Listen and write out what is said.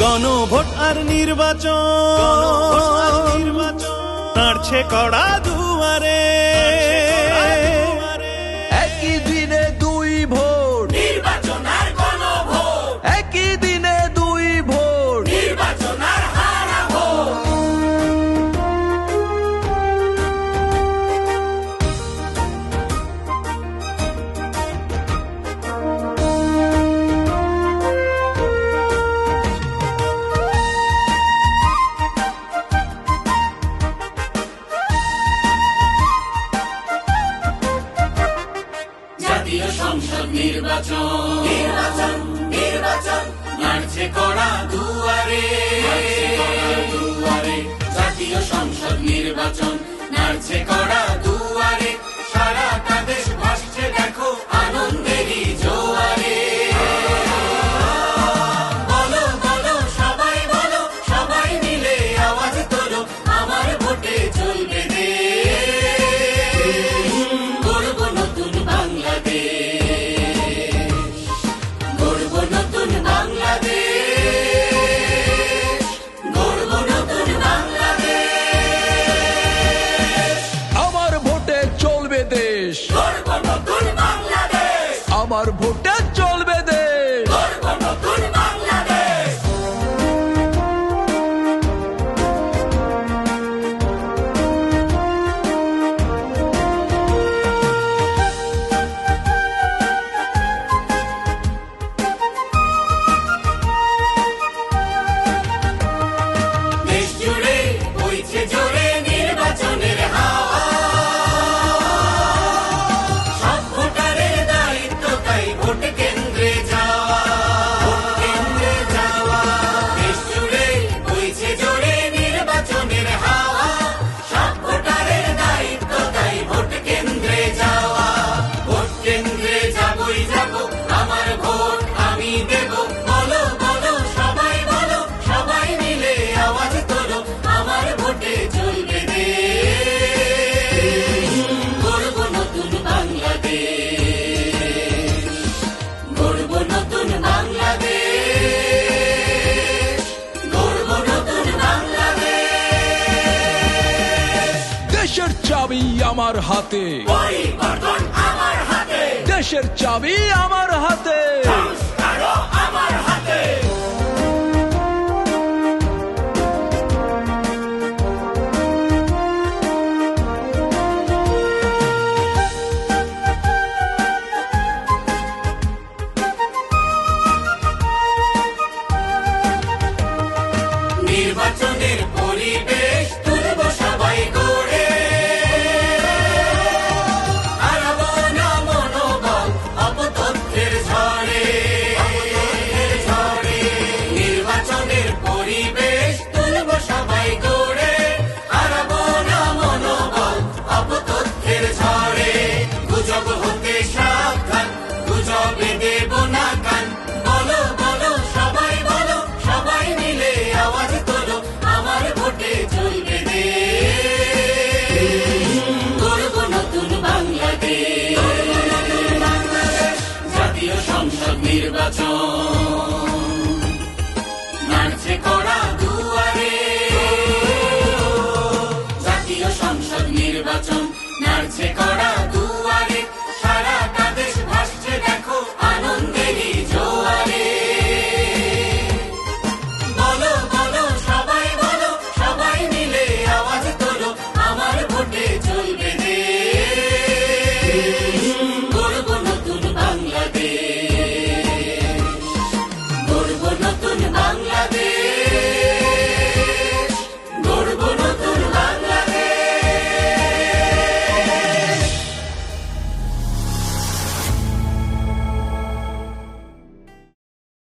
গণভোট আর নির্বাচন। তাড়ছে কড়া দুয়ারে। নির্বাচন। নির্বাচন নির্বাচন। মারছে কড়া দুয়ারে। দুয়ারে। জাতীয় সংসদ নির্বাচন। মারছে কড়া আমার ভোটে দেশের চাবি আমার হাতে। দেশের চাবি আমার হাতে। নির্বাচনের take